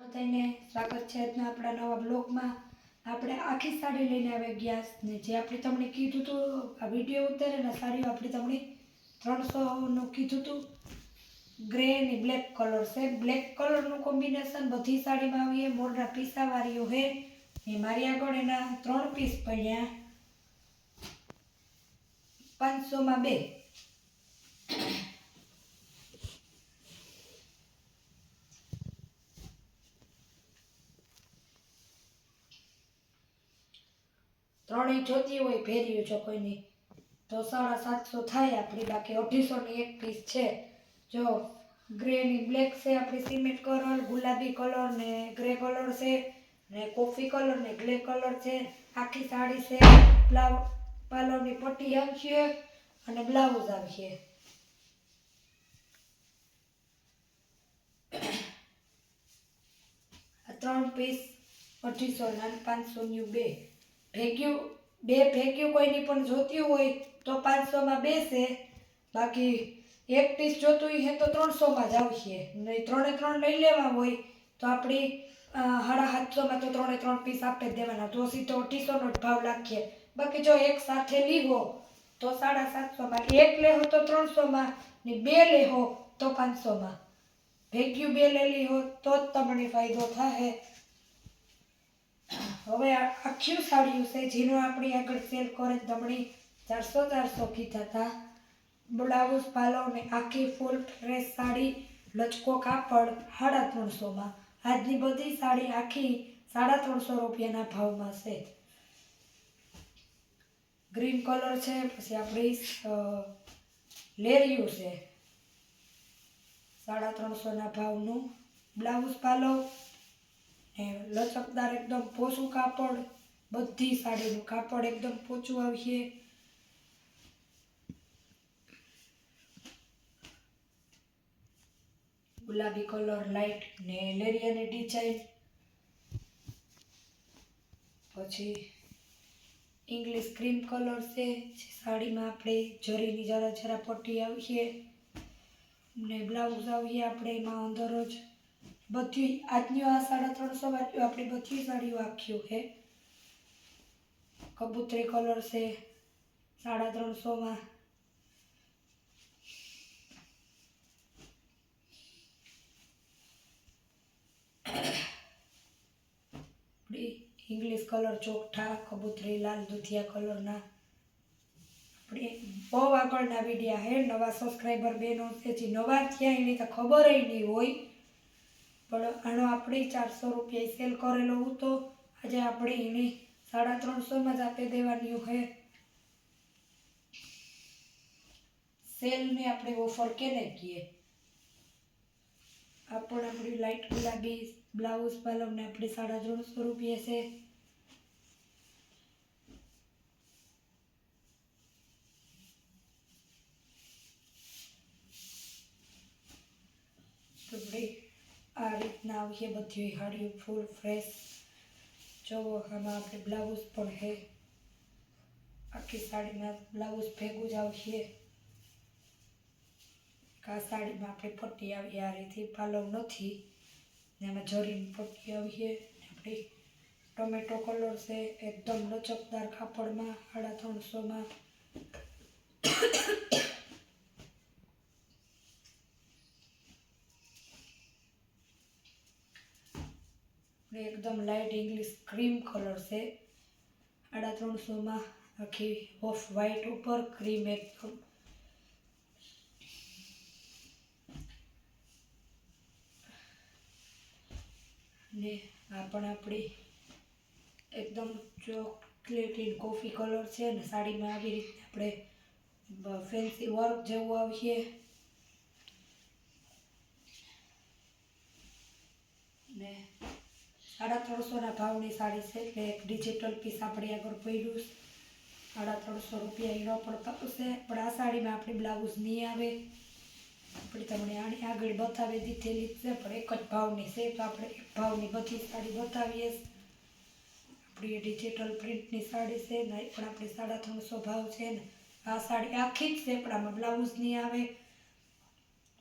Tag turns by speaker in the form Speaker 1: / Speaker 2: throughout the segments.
Speaker 1: સ્વાગત છે આજના આપણા નવા બ્લોગમાં. આપણે આખી સાડી લઈને આવે ગયા ને જે આપણે તમને કીધું હતું, આ વીડિયો ઉતારે ને સાડીઓ આપણે તમને ત્રણસોનું કીધું હતું. ગ્રે ને બ્લેક કલર છે. બ્લેક કલરનું કોમ્બિનેશન બધી સાડીમાં આવીએ મોરના પીસાવાળીઓ હે ને મારી આગળ એના ત્રણ પીસ પડ્યા. પાંચસોમાં બે. ત્રણેય જોતી હોય, ભેર્યું જો કોઈની. તો સાડા સાતસો થાય આપણી બાકી. અઢીસોની એક પીસ છે. જો ગ્રેની બ્લેક છે આપણી સિમેન્ટ કલર ગુલાબી કલર ને ગ્રે કલર છે, ને કોફી કલર ને ગ્લે કલર છે. આખી સાડી છે. બ્લાઉ પાર્લરની પટ્ટી આવશે અને બ્લાઉઝ આવશે ત્રણ પીસ અઢીસો ના પાંચસોની બે. ભેગ્યું બે ફેંક્યું કોઈની પણ જોતી હોય તો પાંચસોમાં બેસે. બાકી એક પીસ જોતું હોય તો ત્રણસોમાં જ આવશે. નહીં ત્રણે ત્રણ લઈ લેવા હોય તો આપણી સાડા સાતસોમાં તો ત્રણે ત્રણ પીસ આપી દેવાના. તો સીધો અઢીસોનો જ ભાવ રાખીએ બાકી જો એક સાથે લીવો તો સાડા સાતસોમાં. એક લેહો તો ત્રણસોમાં ને બે લેહો તો પાંચસોમાં. ભેગ્યું બે લેલી હો તો જ તમને ફાયદો થાય હવે આખી સાડીઓ છે, જેનો આપણી આગળ સેલ કરે તમને ચારસો ચારસો કીધા હતા. બ્લાઉઝ પાલવ ને આખી ફૂલ ફ્રેશ સાડી, લચકો, કાપડ, સાડા ત્રણસોમાં. આજની બધી સાડી આખી સાડા ત્રણસો રૂપિયાના ભાવમાં છે. ગ્રીન કલર છે, પછી આપણી લેરિયું છે. સાડા ત્રણસોના ભાવનું. બ્લાઉઝ પાલવ ને લચકદાર એકદમ પોચું કાપડ, બધી સાડીનું કાપડ એકદમ પોચું આવશે ગુલાબી કલર, લાઈટ ને લેરિયાની ડિઝાઇન. પછી ઇંગ્લિશ ક્રીમ કલર છે સાડીમાં આપણે જરીની જરા જરા પટ્ટી આવશે ને બ્લાઉઝ આવીએ આપણે એમાં અંદર જ. બધી આજની આ સાડા ત્રણસો વાંચ્યું આપણે બધી સાડીઓ આખ્યું છે કબૂતરી કલર છે, સાડા ત્રણસોમાં. ઇંગ્લિશ કલર ચોકઠા કબૂતરી લાલ દુધિયા કલરના. આપણે બહુ આગળના વિડીયા, હે? નવા સબસ્ક્રાઈબર બેનો છે, જે નવા થયા, એની તો ખબર નહીં હોય પણ આનો આપણે ચારસો રૂપિયા સેલ કરેલો હતો. આજે આપણે એને સાડા ત્રણસોમાં જ આપી દેવાની હોય સેલને આપણે ઓફર કેને કહીએ? આ પણ આપણી લાઇટ ગુલાબી બ્લાઉઝ પાલવને આપણે સાડા ત્રણસો રૂપિયા છે. તો ભાઈ આ રીતના આવીએ બધી હાડીઓ ફૂલ ફ્રેશ. જોવો, આમાં આપણે બ્લાઉઝ પણ છે. આખી સાડીમાં બ્લાઉઝ ભેગું જ આવશે. આ સાડીમાં આપણે પટ્ટી આવી, આ રીતે પાલવ નથી. ને એમાં જરીની પટ્ટી આવીએ આપણી ટોમેટો કલર છે, એકદમ લચકદાર કાપડમાં, સાડા ત્રણસોમાં. ને એકદમ લાઇટ ઇંગ્લિશ ક્રીમ કલર છે. સાડા ત્રણસોમાં આખી ઓફ વ્હાઇટ ઉપર ક્રીમ એકદમ. ને આ પણ આપણી એકદમ ચોકલેટી કોફી કલર છે ને સાડીમાં આવી રીતે આપણે ફેન્સી વર્ક જેવું આવીએ. ને સાડા ત્રણસોના ભાવની સાડી છે એટલે એક ડિજિટલ પીસ આપણે આગળ પડ્યું. સાડા ત્રણસો રૂપિયા એનો પણ થશે પણ આ સાડીમાં આપણી બ્લાઉઝ નહીં આવે. આપણે તમને આની આગળ બતાવી દીધેલી છે, પણ એક જ ભાવની છે, તો આપણે એક ભાવની બધી સાડી બતાવીએ આપણી ડિજિટલ પ્રિન્ટની સાડી છે ને પણ આપણે સાડા ત્રણસો ભાવ છે ને. આ સાડી આખી જ છે, પણ આમાં બ્લાઉઝ નહીં આવે.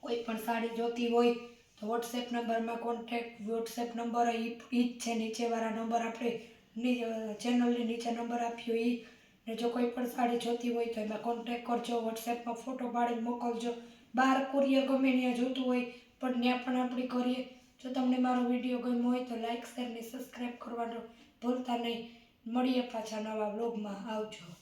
Speaker 1: કોઈ પણ સાડી જોતી હોય વોટ્સએપ નંબરમાં કોન્ટેક્ટ વોટ્સએપ નંબર એ જ છે. નીચેવાળા નંબર આપણે ચેનલની નીચે નંબર આપ્યો એ ને જો કોઈ પણ સાડી જોતી હોય તો એમાં કોન્ટેક કરજો. વોટ્સએપમાં ફોટો પાડીને મોકલજો. બહાર કુરિયર ગમે ત્યાં જોતું હોય, પણ ત્યાં પણ આપણે કરીએ જો તમને મારો વીડિયો ગમ્યો હોય તો લાઇક શેર ને સબસ્ક્રાઈબ કરવાનો ભૂલતા નહીં. મળીએ પાછા નવા બ્લોગમાં આવજો.